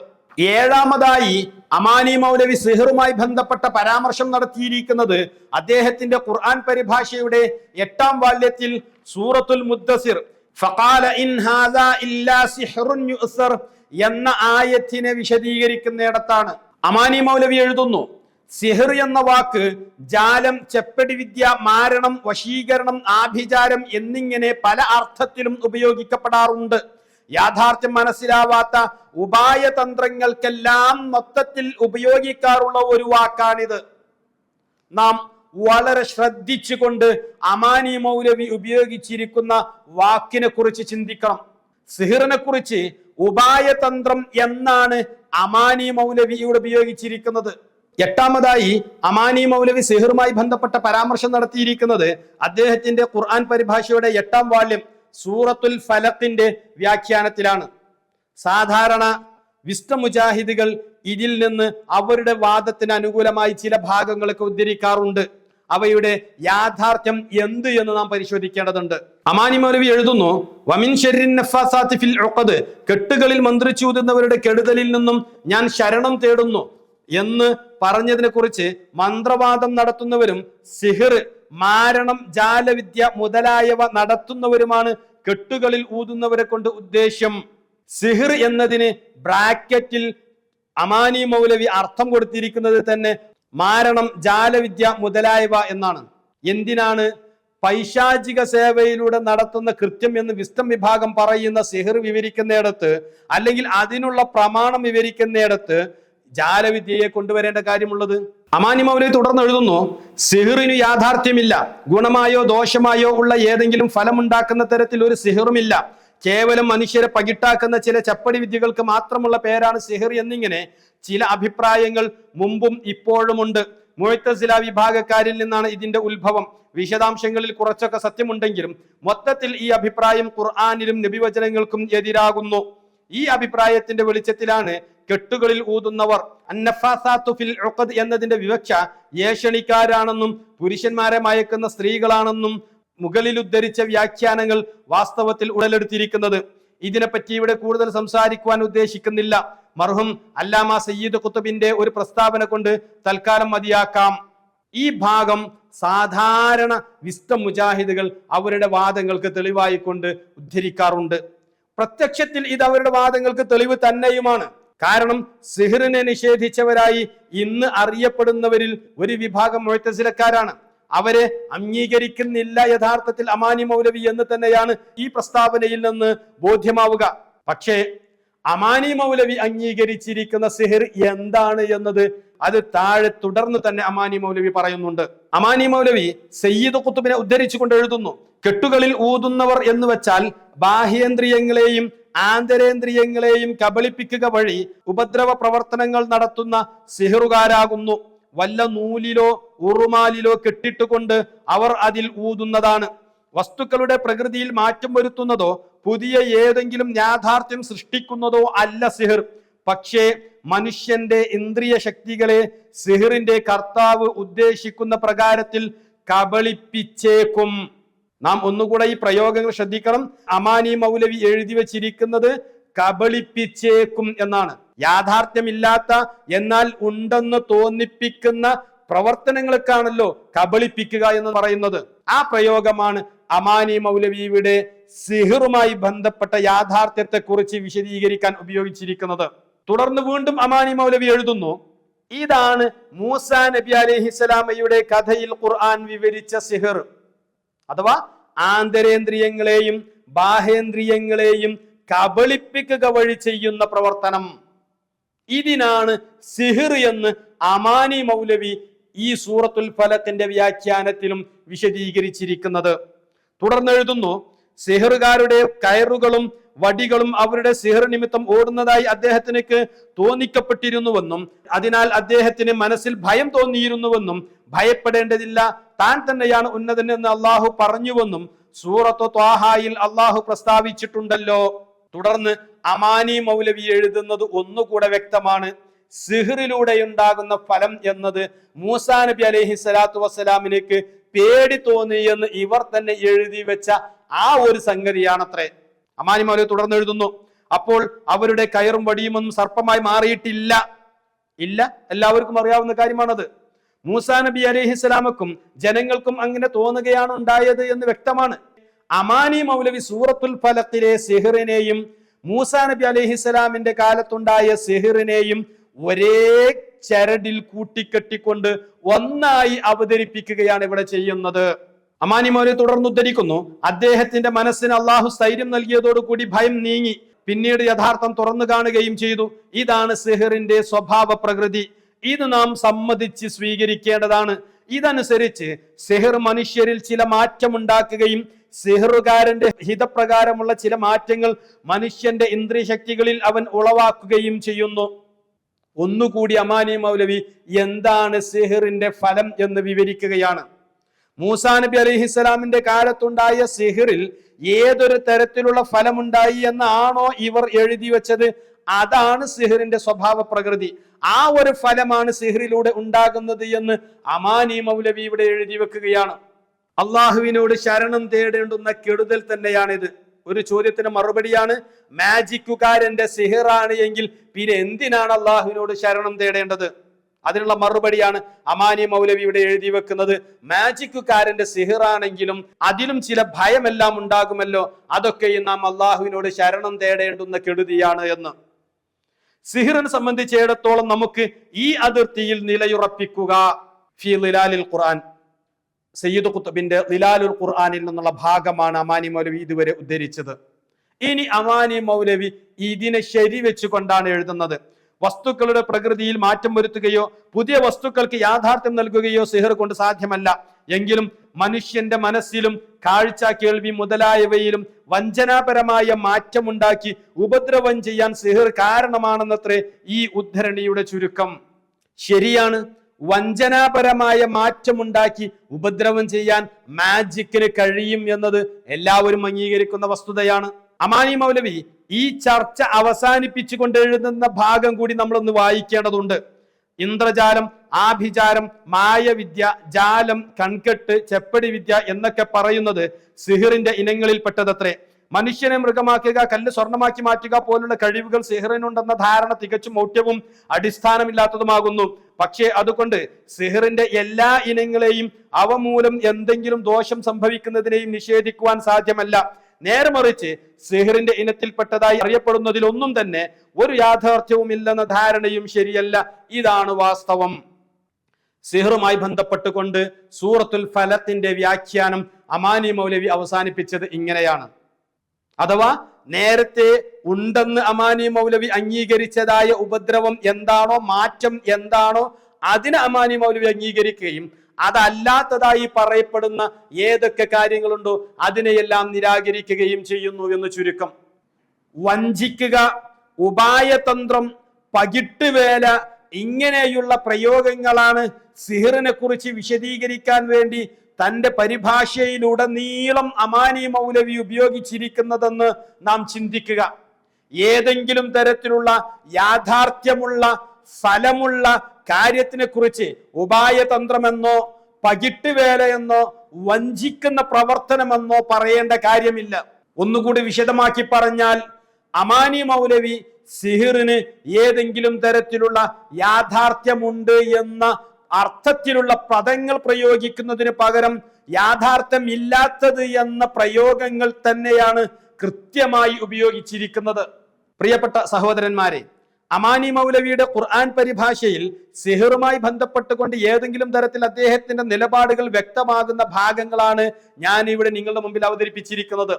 ഏഴാമതായി അമാനി മൗലവി സിഹറുമായി ബന്ധപ്പെട്ട പരാമർശം നടത്തിയിരിക്കുന്നത് അദ്ദേഹത്തിന്റെ ഖുർആൻ പരിഭാഷയുടെ എട്ടാം വാല്യത്തിൽ സൂറത്തുൽ മുദ്ദസിർ. ഫഖാല ഇൻ ഹാദാ ഇല്ലാ സിഹ്റുൻ യുസർ എന്ന ആയത്തിനെ വിശദീകരിക്കുന്നിടത്താണ്. അമാനി മൗലവി എഴുതുന്നു സിഹർ എന്ന വാക്ക് ജാലം ചെപ്പടി വിദ്യ മാരണം വശീകരണം ആഭിചാരം എന്നിങ്ങനെ പല അർത്ഥത്തിലും ഉപയോഗിക്കപ്പെടാറുണ്ട്. യാഥാർത്ഥ്യം മനസ്സിലാവാത്ത ഉപായതന്ത്രങ്ങൾക്കെല്ലാം മൊത്തത്തിൽ ഉപയോഗിക്കാറുള്ള ഒരു വാക്കാണിത്. നാം വളരെ ശ്രദ്ധിച്ചുകൊണ്ട് അമാനി മൗലവി ഉപയോഗിച്ചിരിക്കുന്ന വാക്കിനെ കുറിച്ച് ചിന്തിക്കണം. സിഹിറിനെ കുറിച്ച് ഉപായതന്ത്രം എന്നാണ് അമാനി മൗലവിയോട് ഉപയോഗിച്ചിരിക്കുന്നത്. എട്ടാമതായി അമാനി മൗലവി സിഹിറുമായി ബന്ധപ്പെട്ട പരാമർശം നടത്തിയിരിക്കുന്നത് അദ്ദേഹത്തിന്റെ ഖുർആൻ പരിഭാഷയുടെ എട്ടാം വാള്യം സൂറത്തുൽ ഫലത്തിന്റെ വ്യാഖ്യാനത്തിലാണ്. സാധാരണ വിസ്ത മുജാഹിദുകൾ ഇതിൽ നിന്ന് അവരുടെ വാദത്തിന് അനുകൂലമായി ചില ഭാഗങ്ങളൊക്കെ ഉദ്ധരിക്കാറുണ്ട്. അവയുടെ യാഥാർത്ഥ്യം എന്ത് എന്ന് നാം പരിശോധിക്കേണ്ടതുണ്ട്. അമാനി മൗലവി എഴുതുന്നു വമിൻ ഫിൽ കെട്ടുകളിൽ മന്ത്രിച്ചൂതുന്നവരുടെ കെടുതലിൽ നിന്നും ഞാൻ ശരണം തേടുന്നു. എന്ന് പറഞ്ഞതിനെ കുറിച്ച് മന്ത്രവാദം നടത്തുന്നവരും സിഹിർ മാരണം ജാലവിദ്യ മുതലായവ നടത്തുന്നവരുമാണ് കെട്ടുകളിൽ ഊതുന്നവരെ കൊണ്ട് ഉദ്ദേശ്യം. സിഹിർ എന്നതിന് ബ്രാക്കറ്റിൽ അമാനി മൗലവി അർത്ഥം കൊടുത്തിരിക്കുന്നത് തന്നെ മാരണം ജാലവിദ്യ മുതലായവ എന്നാണ്. എന്തിനാണ് പൈശാചിക സേവയിലൂടെ നടത്തുന്ന കൃത്യം എന്ന് വിസ്തം വിഭാഗം പറയുന്ന സിഹിർ വിവരിക്കുന്നിടത്ത് അല്ലെങ്കിൽ അതിനുള്ള പ്രമാണം വിവരിക്കുന്നിടത്ത് ജാലവിദ്യയെ കൊണ്ടുവരേണ്ട കാര്യമുള്ളത്? അമാനി മൗലവി തുടർന്ന് എഴുതുന്നു സിഹിറിനു യാഥാർത്ഥ്യമില്ല. ഗുണമായോ ദോഷമായോ ഉള്ള ഏതെങ്കിലും ഫലമുണ്ടാക്കുന്ന തരത്തിൽ ഒരു സിഹിറുമില്ല. കേവലം മനുഷ്യരെ പകിട്ടാക്കുന്ന ചില ചപ്പടി വിദ്യകൾക്ക് മാത്രമുള്ള പേരാണ് സിഹിർ എന്നിങ്ങനെ ചില അഭിപ്രായങ്ങൾ മുമ്പും ഇപ്പോഴുമുണ്ട് മുഴത്തസില വിഭാഗക്കാരിൽ നിന്നാണ് ഇതിന്റെ ഉത്ഭവം. വിശദാംശങ്ങളിൽ കുറച്ചൊക്കെ സത്യമുണ്ടെങ്കിലും മൊത്തത്തിൽ ഈ അഭിപ്രായം ഖുർആാനിലും നബിവചനങ്ങൾക്കും എതിരാകുന്നു. ഈ അഭിപ്രായത്തിന്റെ വെളിച്ചത്തിലാണ് കെട്ടുകളിൽ ഊതുന്നവർ. ഫിൽ എന്നതിന്റെ വിവക്ഷ ഏഷണിക്കാരാണെന്നും പുരുഷന്മാരെ മയക്കുന്ന സ്ത്രീകളാണെന്നും മുകളിൽ ഉദ്ധരിച്ച വ്യാഖ്യാനങ്ങൾ വാസ്തവത്തിൽ ഉടലെടുത്തിരിക്കുന്നത്. ഇതിനെപ്പറ്റി ഇവിടെ കൂടുതൽ സംസാരിക്കുവാൻ ഉദ്ദേശിക്കുന്നില്ല. മർഹും അല്ലാമ സയ്യിദ് കുത്തുബിന്റെ ഒരു പ്രസ്താവന കൊണ്ട് തൽക്കാലം മതിയാക്കാം. ഈ ഭാഗം സാധാരണ വിസ്ത മുജാഹിദുകൾ അവരുടെ വാദങ്ങൾക്ക് തെളിവായിക്കൊണ്ട് ഉദ്ധരിക്കാറുണ്ട്. പ്രത്യക്ഷത്തിൽ ഇത് അവരുടെ വാദങ്ങൾക്ക് തെളിവ് തന്നെയുമാണ്. കാരണം സിഹിറിനെ നിഷേധിച്ചവരായി ഇന്ന് അറിയപ്പെടുന്നവരിൽ ഒരു വിഭാഗം മുഴത്തസിലക്കാരാണ് അവരെ അംഗീകരിക്കുന്നില്ല യഥാർത്ഥത്തിൽ അമാനി മൗലവി എന്ന് തന്നെയാണ് ഈ പ്രസ്താവനയിൽ നിന്ന് ബോധ്യമാവുക. പക്ഷേ അമാനി മൗലവി അംഗീകരിച്ചിരിക്കുന്ന സിഹിർ എന്താണ് എന്നത് അത് താഴെ തുടർന്ന് തന്നെ അമാനി മൗലവി പറയുന്നുണ്ട്. അമാനി മൗലവി സയ്യിദ് കുത്തുബിനെ ഉദ്ധരിച്ചുകൊണ്ട് എഴുതുന്നു. കെട്ടുകളിൽ ഊതുന്നവർ എന്ന് വെച്ചാൽ ബാഹ്യേന്ദ്രിയങ്ങളെയും ആന്തരേന്ദ്രിയങ്ങളെയും കബളിപ്പിക്കുക വഴി ഉപദ്രവ പ്രവർത്തനങ്ങൾ നടത്തുന്ന സിഹറുകാരാകുന്നു. വല്ല നൂലിലോ ഉറുമാലിലോ കെട്ടിട്ടുകൊണ്ട് അവർ അതിൽ ഊതുന്നതാണ്. വസ്തുക്കളുടെ പ്രകൃതിയിൽ മാറ്റം വരുത്തുന്നതോ പുതിയ ഏതെങ്കിലും യാഥാർത്ഥ്യം സൃഷ്ടിക്കുന്നതോ അല്ല സിഹിർ. പക്ഷേ മനുഷ്യന്റെ ഇന്ദ്രിയ ശക്തികളെ സിഹിറിന്റെ കർത്താവ് ഉദ്ദേശിക്കുന്ന പ്രകാരത്തിൽ കബളിപ്പിച്ചേക്കും. നാം ഒന്നുകൂടെ ഈ പ്രയോഗങ്ങൾ ശ്രദ്ധിക്കണം. അമാനി മൗലവി എഴുതി വച്ചിരിക്കുന്നത് കബളിപ്പിച്ചേക്കും എന്നാണ്. യാഥാർത്ഥ്യമില്ലാത്ത എന്നാൽ ഉണ്ടെന്ന് തോന്നിപ്പിക്കുന്ന പ്രവർത്തനങ്ങൾക്കാണല്ലോ കബളിപ്പിക്കുക എന്ന് പറയുന്നത്. ആ പ്രയോഗമാണ് അമാനി മൗലവിയുടെ സിഹിറുമായി ബന്ധപ്പെട്ട യാഥാർത്ഥ്യത്തെ കുറിച്ച് വിശദീകരിക്കാൻ ഉപയോഗിച്ചിരിക്കുന്നത്. തുടർന്ന് വീണ്ടും അമാനി മൗലവി എഴുതുന്നു ഇതാണ് മൂസ നബി അലഹിസ്സലാമയുടെ കഥയിൽ ഖുർആൻ വിവരിച്ച സിഹിർ. അഥവാ ആന്തരേന്ദ്രിയങ്ങളെയും ബാഹേന്ദ്രിയങ്ങളെയും കബളിപ്പിക്കുക വഴി ചെയ്യുന്ന പ്രവർത്തനം. ഇതിനാണ് സിഹിർ എന്ന് അമാനി മൗലവി ഈ സൂറത്തുൽ ഫലത്തിന്റെ വ്യാഖ്യാനത്തിലും വിശദീകരിച്ചിരിക്കുന്നത്. തുടർന്ന് എഴുതുന്നു സിഹറുകാരുടെ കയറുകളും വടികളും അവരുടെ സിഹർ നിമിത്തം ഓടുന്നതായി അദ്ദേഹത്തിനക്ക് തോന്നിക്കപ്പെട്ടിരുന്നുവെന്നും അതിനാൽ അദ്ദേഹത്തിന് മനസ്സിൽ ഭയം തോന്നിയിരുന്നുവെന്നും ഭയപ്പെടേണ്ടതില്ല താൻ തന്നെയാണ് ഉന്നതൻ എന്ന് അള്ളാഹു പറഞ്ഞുവെന്നും സൂറത്തു ത്വാഹായിൽ അള്ളാഹു പ്രസ്താവിച്ചിട്ടുണ്ടല്ലോ. തുടർന്ന് അമാനി മൗലവി എഴുതുന്നത് ഒന്നുകൂടെ വ്യക്തമാണ്. സിഹറിലൂടെ ഉണ്ടാകുന്ന ഫലം എന്നത് മൂസാ നബി അലൈഹി സ്വലാത്തു വസ്സലാമിലേക്ക് പേടി തോന്നി എന്ന് ഇവർ തന്നെ എഴുതി വെച്ച ആ ഒരു സംഗതിയാണത്രേ. അമാനി മൗലവി തുടർന്ന് എഴുതുന്നു അപ്പോൾ അവരുടെ കയറും വടിയുമൊന്നും സർപ്പമായി മാറിയിട്ടില്ല. ഇല്ല എല്ലാവർക്കും അറിയാവുന്ന കാര്യമാണത്. മൂസാ നബി അലഹിസ്ലാമക്കും ജനങ്ങൾക്കും അങ്ങനെ തോന്നുകയാണ് ഉണ്ടായത് എന്ന് വ്യക്തമാണ്. അമാനി മൗലവി സൂറത്തുൽ ഫലത്തിലെ സിഹിറിനെയും മൂസാ നബി അലഹിസ്ലാമിന്റെ കാലത്തുണ്ടായ സിഹിറിനെയും ഒരേ ചരടിൽ കൂട്ടിക്കെട്ടിക്കൊണ്ട് ഒന്നായി അവതരിപ്പിക്കുകയാണ് ഇവിടെ ചെയ്യുന്നത്. അമാനി മൗലവി തുടർന്ന് ഉദ്ധരിക്കുന്നു. അദ്ദേഹത്തിന്റെ മനസ്സിന് അള്ളാഹു സ്ഥൈര്യം നൽകിയതോടുകൂടി ഭയം നീങ്ങി. പിന്നീട് യഥാർത്ഥം തുറന്നു കാണുകയും ചെയ്തു. ഇതാണ് സിഹിറിന്റെ സ്വഭാവ പ്രകൃതി. ഇത് നാം സമ്മതിച്ച് സ്വീകരിക്കേണ്ടതാണ്. ഇതനുസരിച്ച് സിഹിർ മനുഷ്യരിൽ ചില മാറ്റമുണ്ടാക്കുകയും സിഹറുകാരന്റെ ഹിതപ്രകാരമുള്ള ചില മാറ്റങ്ങൾ മനുഷ്യന്റെ ഇന്ദ്രിയശക്തികളിൽ അവൻ ഉളവാക്കുകയും ചെയ്യുന്നു. ഒന്നുകൂടി അമാനി മൗലവി എന്താണ് സിഹിറിന്റെ ഫലം എന്ന് വിവരിക്കുകയാണ്. മൂസാ നബി അലഹിസ്സലാമിന്റെ കാലത്തുണ്ടായ സിഹിറിൽ ഏതൊരു തരത്തിലുള്ള ഫലമുണ്ടായി എന്നാണോ ഇവർ എഴുതി വെച്ചത്? അതാണ് സിഹിറിന്റെ സ്വഭാവ പ്രകൃതി. ആ ഒരു ഫലമാണ് സിഹിറിലൂടെ ഉണ്ടാകുന്നത് എന്ന് അമാനി മൗലവി ഇവിടെ എഴുതി വെക്കുകയാണ്. അള്ളാഹുവിനോട് ശരണം തേടേണ്ടുന്ന കെടുതൽ തന്നെയാണിത്. ഒരു ചോദ്യത്തിന് മറുപടിയാണ് മാജിക്കുകാരന്റെ സിഹിറാണ് എങ്കിൽ പിന്നെ എന്തിനാണ് അള്ളാഹുവിനോട് ശരണം തേടേണ്ടത്? അതിനുള്ള മറുപടിയാണ് അമാനി മൗലവി ഇവിടെ എഴുതി വെക്കുന്നത്. മാജിക്കുകാരന്റെ സിഹിറാണെങ്കിലും അതിലും ചില ഭയമെല്ലാം ഉണ്ടാകുമല്ലോ. അതൊക്കെയും നാം അള്ളാഹുവിനോട് ശരണം തേടേണ്ടുന്ന കെടുതിയാണ് എന്ന്. സിഹിറിനെ സംബന്ധിച്ചിടത്തോളം നമുക്ക് ഈ അതിർത്തിയിൽ നിലയുറപ്പിക്കുക ഫി ഖുർആൻ. സയ്യിദ് കുത്തബിന്റെ ലിലാലുൽ ഖുർആനിൽ നിന്നുള്ള ഭാഗമാണ് അമാനി മൗലവി ഇതുവരെ ഉദ്ധരിച്ചത്. ഇനി അമാനി മൗലവി ഇതിനെ ശരി വെച്ചുകൊണ്ടാണ് എഴുതുന്നത്. വസ്തുക്കളുടെ പ്രകൃതിയിൽ മാറ്റം വരുത്തുകയോ പുതിയ വസ്തുക്കൾക്ക് യാഥാർത്ഥ്യം നൽകുകയോ സിഹർ കൊണ്ട് സാധ്യമല്ല. എങ്കിലും മനുഷ്യന്റെ മനസ്സിലും കാഴ്ച കേൾവി മുതലായവയിലും വഞ്ചനാപരമായ മാറ്റമുണ്ടാക്കി ഉപദ്രവം ചെയ്യാൻ സിഹർ കാരണമാണെന്നത്രേ ഈ ഉദ്ധരണിയുടെ ചുരുക്കം. ശരിയാണ് വഞ്ചനാപരമായ മാറ്റമുണ്ടാക്കി ഉപദ്രവം ചെയ്യാൻ മാജിക്കിന് കഴിയും എന്നത് എല്ലാവരും അംഗീകരിക്കുന്ന വസ്തുതയാണ്. അമാനി മൗലവി ഈ ചർച്ച അവസാനിപ്പിച്ചുകൊണ്ട് എഴുതുന്ന ഭാഗം കൂടി നമ്മളൊന്ന് വായിക്കേണ്ടതുണ്ട്. ഇന്ദ്രജാലം ആഭിചാരം മായവിദ്യ ജാലം കൺകെട്ട് ചെപ്പടി വിദ്യ എന്നൊക്കെ പറയുന്നത് സിഹിറിന്റെ ഇനങ്ങളിൽപ്പെട്ടതത്രേ. മനുഷ്യനെ മൃഗമാക്കുക കല്ല് സ്വർണമാക്കി മാറ്റുക പോലുള്ള കഴിവുകൾ സിഹിറിനുണ്ടെന്ന ധാരണ തികച്ചും മൗഢ്യവും അടിസ്ഥാനമില്ലാത്തതുമാകുന്നു. പക്ഷേ അതുകൊണ്ട് സിഹിറിന്റെ എല്ലാ ഇനങ്ങളെയും അവ മൂലം എന്തെങ്കിലും ദോഷം സംഭവിക്കുന്നതിനെയും നിഷേധിക്കുവാൻ സാധ്യമല്ല. നേരെ മറിച്ച് സിഹിറിന്റെ ഇനത്തിൽപ്പെട്ടതായി അറിയപ്പെടുന്നതിലൊന്നും തന്നെ ഒരു യാഥാർത്ഥ്യവും ഇല്ലെന്ന ധാരണയും ശരിയല്ല. ഇതാണ് വാസ്തവം. സിഹറുമായി ബന്ധപ്പെട്ടുകൊണ്ട് സൂറത്തുൽ ഫലത്തിന്റെ വ്യാഖ്യാനം അമാനി മൗലവി അവസാനിപ്പിച്ചത് ഇങ്ങനെയാണ്. അഥവാ നേരത്തെ ഉണ്ടെന്ന് അമാനി മൗലവി അംഗീകരിച്ചതായ ഉപദ്രവം എന്താണോ മാറ്റം എന്താണോ അതിന് അമാനി മൗലവി അംഗീകരിക്കുകയും അതല്ലാത്തതായി പറയപ്പെടുന്ന ഏതൊക്കെ കാര്യങ്ങളുണ്ടോ അതിനെയെല്ലാം നിരാകരിക്കുകയും ചെയ്യുന്നു എന്ന് ചുരുക്കം. വഞ്ചിക്കുക ഉപായതന്ത്രം പകിട്ടുവേല ഇങ്ങനെയുള്ള പ്രയോഗങ്ങളാണ് സിഹിറിനെ കുറിച്ച് വിശദീകരിക്കാൻ വേണ്ടി തന്റെ പരിഭാഷയിലുടനീളം അമാനി മൗലവി ഉപയോഗിച്ചിരിക്കുന്നതെന്ന് നാം ചിന്തിക്കുക. ഏതെങ്കിലും തരത്തിലുള്ള യാഥാർത്ഥ്യമുള്ള ഫലമുള്ള കാര്യത്തിനെ കുറിച്ച് ഉപായതന്ത്രമെന്നോ പകിട്ടുവേലയെന്നോ വഞ്ചിക്കുന്ന പ്രവർത്തനമെന്നോ പറയേണ്ട കാര്യമില്ല. ഒന്നുകൂടി വിശദമാക്കി പറഞ്ഞാൽ അമാനി മൗലവി സിഹിറിന് ഏതെങ്കിലും തരത്തിലുള്ള യാഥാർത്ഥ്യമുണ്ട് എന്ന അർത്ഥത്തിലുള്ള പദങ്ങൾ പ്രയോഗിക്കുന്നതിന് പകരം യാഥാർത്ഥ്യമില്ലാത്തത് എന്ന പ്രയോഗങ്ങൾ തന്നെയാണ് കൃത്യമായി ഉപയോഗിച്ചിരിക്കുന്നത്. പ്രിയപ്പെട്ട സഹോദരന്മാരെ അമാനി മൗലവിയുടെ ഖുർആൻ പരിഭാഷയിൽ സിഹറുമായി ബന്ധപ്പെട്ടുകൊണ്ട് ഏതെങ്കിലും തരത്തിൽ അദ്ദേഹത്തിന്റെ നിലപാടുകൾ വ്യക്തമാകുന്ന ഭാഗങ്ങളാണ് ഞാൻ ഇവിടെ നിങ്ങളുടെ മുമ്പിൽ അവതരിപ്പിച്ചിരിക്കുന്നത്.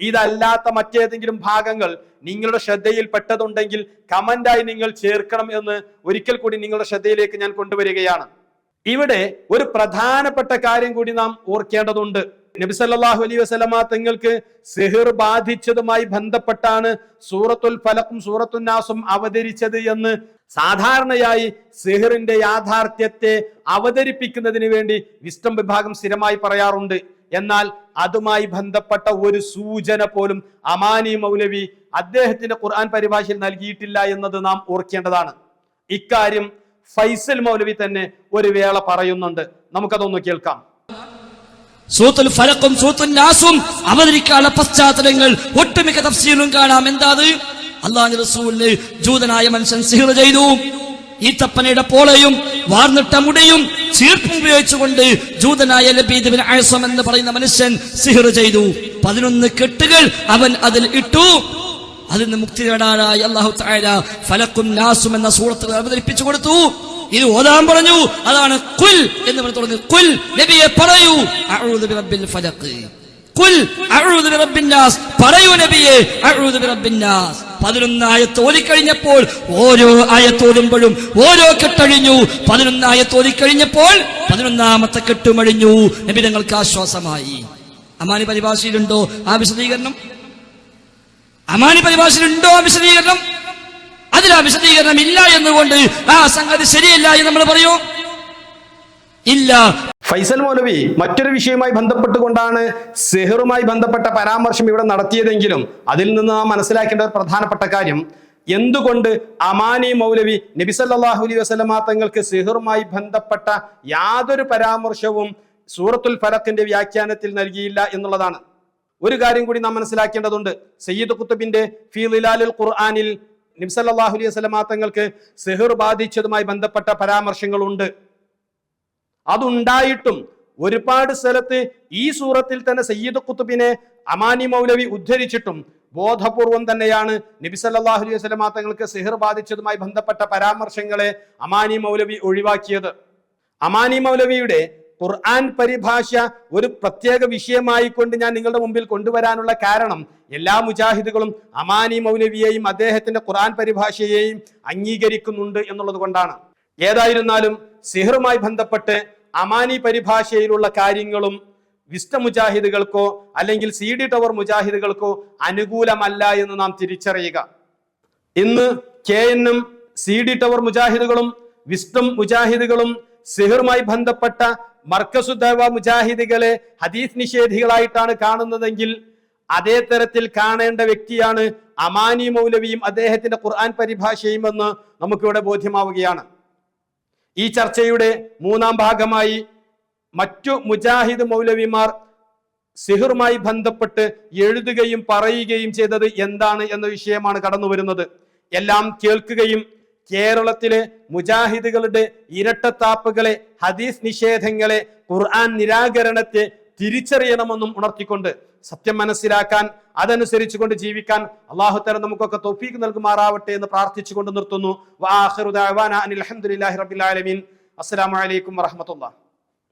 ഇതല്ലാത്ത മറ്റേതെങ്കിലും ഭാഗങ്ങൾ നിങ്ങളുടെ ശ്രദ്ധയിൽ പെട്ടതുണ്ടെങ്കിൽ കമന്റായി നിങ്ങൾ ചേർക്കണം എന്ന് ഒരിക്കൽ കൂടി നിങ്ങളുടെ ശ്രദ്ധയിലേക്ക് ഞാൻ കൊണ്ടുവരികയാണ്. ഇവിടെ ഒരു പ്രധാനപ്പെട്ട കാര്യം കൂടി നാം ഓർക്കേണ്ടതുണ്ട്. നബി അലൈ അലൈഹി വസല്ലമ തങ്ങൾക്ക് സിഹിർ ബാധിച്ചതുമായി ബന്ധപ്പെട്ടാണ് സൂറത്തുൽ ഫലക്കും സൂറത്തുന്നാസും അവതരിച്ചത് എന്ന് സാധാരണയായി സിഹിറിന്റെ യാഥാർത്ഥ്യത്തെ അവതരിപ്പിക്കുന്നതിന് വേണ്ടി വിസ്റ്റം വിഭാഗം സ്ഥിരമായി പറയാറുണ്ട്. എന്നാൽ അതുമായി ബന്ധപ്പെട്ട ഒരു സൂചന പോലും അമാനി മൗലവി അദ്ദേഹത്തിന്റെ ഖുർആൻ പരിഭാഷയിൽ നൽകിയിട്ടില്ല എന്നത് നാം ഓർക്കേണ്ടതാണ്. ഇക്കാര്യം ഫൈസൽ മൗലവി തന്നെ ഒരു വേള പറയുന്നുണ്ട്. നമുക്കതൊന്ന് കേൾക്കാം. സൂത്തുൽ ഫലക്കും സൂത്തുൽ നാസും അവതരിക്കാനുള്ള പശ്ചാത്തലങ്ങൾ ഒട്ടുമിക്ക തഫ്സീലും കാണാം. എന്താ അത് അള്ളാഹു റസൂലിന് ജൂതനായ മനുഷ്യൻ സിഹിർ ചെയ്തു. ഈ തപ്പനയുടെ പോളയും വാർന്നിട്ട മുടിയും ചീർപ്പും ഉപയോഗിച്ചുകൊണ്ട് ജൂതനായ ലബീദ് ആയസം എന്ന് പറയുന്ന മനുഷ്യൻ സിഹിർ ചെയ്തു. പതിനൊന്ന് കെട്ടുകൾ അവൻ അതിൽ ഇട്ടു. അതിൽ നിന്ന് മുക്തി നേടാനായി അള്ളാഹു ഫലക്കും നാസും എന്ന സൂറത്തുകൾ അവതരിപ്പിച്ചു കൊടുത്തു. ഇത് ഓതാൻ പറഞ്ഞു. അതാണ് കുൽ എന്ന് പറഞ്ഞു തുടങ്ങി. കുൽ നബിയെ പറയൂ. അഊദു ഫലഖ് കുൽ അഊദു നാസ്. പറയൂ നബിയെ അഊദു നാസ്. പതിനൊന്ന് ആയത്ത് ഓതിക്കഴിഞ്ഞപ്പോൾ ഓരോ ആയത്തോടുമ്പോഴും ഓരോ കെട്ടഴിഞ്ഞു. പതിനൊന്നായത്ത് ഓതിക്കഴിഞ്ഞപ്പോൾ പതിനൊന്നാമത്തെ കെട്ടുമഴിഞ്ഞു. നബി ഞങ്ങൾക്ക് ആശ്വാസമായി. അമാനി പരിഭാഷയിലുണ്ടോ ആ വിശദീകരണം? അമാനി പരിഭാഷയിലുണ്ടോ ആ വിശദീകരണം? അതിൽ ആ വിശദീകരണം ഇല്ല എന്നുകൊണ്ട് ആ സംഗതി ശരിയല്ല എന്ന് നമ്മൾ പറയൂ. ഇല്ല. ഫൈസൽ മൗലവി മറ്റൊരു വിഷയവുമായി ബന്ധപ്പെട്ടുകൊണ്ടാണ് സെഹറുമായി ബന്ധപ്പെട്ട പരാമർശം ഇവിടെ നടത്തിയതെങ്കിലും അതിൽ നിന്ന് നാം മനസ്സിലാക്കേണ്ട ഒരു പ്രധാനപ്പെട്ട കാര്യം എന്തുകൊണ്ട് അമാനി മൗലവി നബിസല്ലാഹു അലൈഹി വസല്ലമ തങ്ങൾക്ക് സെഹറുമായി ബന്ധപ്പെട്ട യാതൊരു പരാമർശവും സൂറത്തുൽ ഫലത്തിന്റെ വ്യാഖ്യാനത്തിൽ നൽകിയില്ല എന്നുള്ളതാണ്. ഒരു കാര്യം കൂടി നാം മനസ്സിലാക്കേണ്ടതുണ്ട്. സയ്യിദ് കുത്തുബിന്റെ ഫീ ഖുർആനിൽ നബ്സല്ലാഹു അലൈഹി തങ്ങൾക്ക് സെഹർ ബാധിച്ചതുമായി ബന്ധപ്പെട്ട പരാമർശങ്ങളുണ്ട്. അതുണ്ടായിട്ടും ഒരുപാട് സ്ഥലത്ത് ഈ സൂറത്തിൽ തന്നെ സയ്യിദ് കുത്തുബിനെ അമാനി മൗലവി ഉദ്ധരിച്ചിട്ടും ബോധപൂർവം തന്നെയാണ് നബി സല്ലല്ലാഹു അലൈഹി വസല്ലമ തങ്ങൾക്ക് സിഹിർ ബാധിച്ചതുമായി ബന്ധപ്പെട്ട പരാമർശങ്ങളെ അമാനി മൗലവി ഒഴിവാക്കിയത്. അമാനി മൗലവിയുടെ ഖുർആൻ പരിഭാഷ ഒരു പ്രത്യേക വിഷയമായിക്കൊണ്ട് ഞാൻ നിങ്ങളുടെ മുമ്പിൽ കൊണ്ടുവരാനുള്ള കാരണം എല്ലാ മുജാഹിദുകളും അമാനി മൗലവിയെയും അദ്ദേഹത്തിന്റെ ഖുർആൻ പരിഭാഷയെയും അംഗീകരിക്കുന്നുണ്ട് എന്നുള്ളത് കൊണ്ടാണ്. ഏതായിരുന്നാലും സിഹറുമായി ബന്ധപ്പെട്ട് അമാനി പരിഭാഷയിലുള്ള കാര്യങ്ങളും വിസ്റ്റ മുജാഹിദുകൾക്കോ അല്ലെങ്കിൽ സി ഡി ടവർ മുജാഹിദുകൾക്കോ അനുകൂലമല്ല എന്ന് നാം തിരിച്ചറിയുക. ഇന്ന് K N M C D tower മുജാഹിദുകളും wisdom മുജാഹിദുകളും സിഹറുമായി ബന്ധപ്പെട്ട മർക്കസുദവ മുജാഹിദികളെ ഹദീസ് നിഷേധികളായിട്ടാണ് കാണുന്നതെങ്കിൽ അതേ തരത്തിൽ കാണേണ്ട വ്യക്തിയാണ് അമാനി മൗലവിയും അദ്ദേഹത്തിന്റെ ഖുർആൻ പരിഭാഷയും എന്ന് നമുക്കിവിടെ ബോധ്യമാവുകയാണ്. ഈ ചർച്ചയുടെ മൂന്നാം ഭാഗമായി മറ്റു മുജാഹിദ് മൗലവിമാർ സിഹുറുമായി ബന്ധപ്പെട്ട് എഴുതുകയും പറയുകയും ചെയ്തത് എന്താണ് എന്ന വിഷയമാണ് കടന്നു വരുന്നത് എല്ലാം കേൾക്കുകയും കേരളത്തിലെ മുജാഹിദുകളുടെ ഇരട്ടത്താപ്പുകളെ ഹദീസ് നിഷേധങ്ങളെ ഖുർആൻ നിരാകരണത്തെ തിരിച്ചറിയണമെന്നും ഉണർത്തിക്കൊണ്ട് സത്യം മനസ്സിലാക്കാൻ അതനുസരിച്ച് കൊണ്ട് ജീവിക്കാൻ അള്ളാഹു തരം നമുക്കൊക്കെ തൊഫീക്ക് നൽകുമാറാവട്ടെ എന്ന് പ്രാർത്ഥിച്ചുകൊണ്ട് നിർത്തുന്നു. അസ്സലാമലൈക്കും വറഹമത്തുള്ള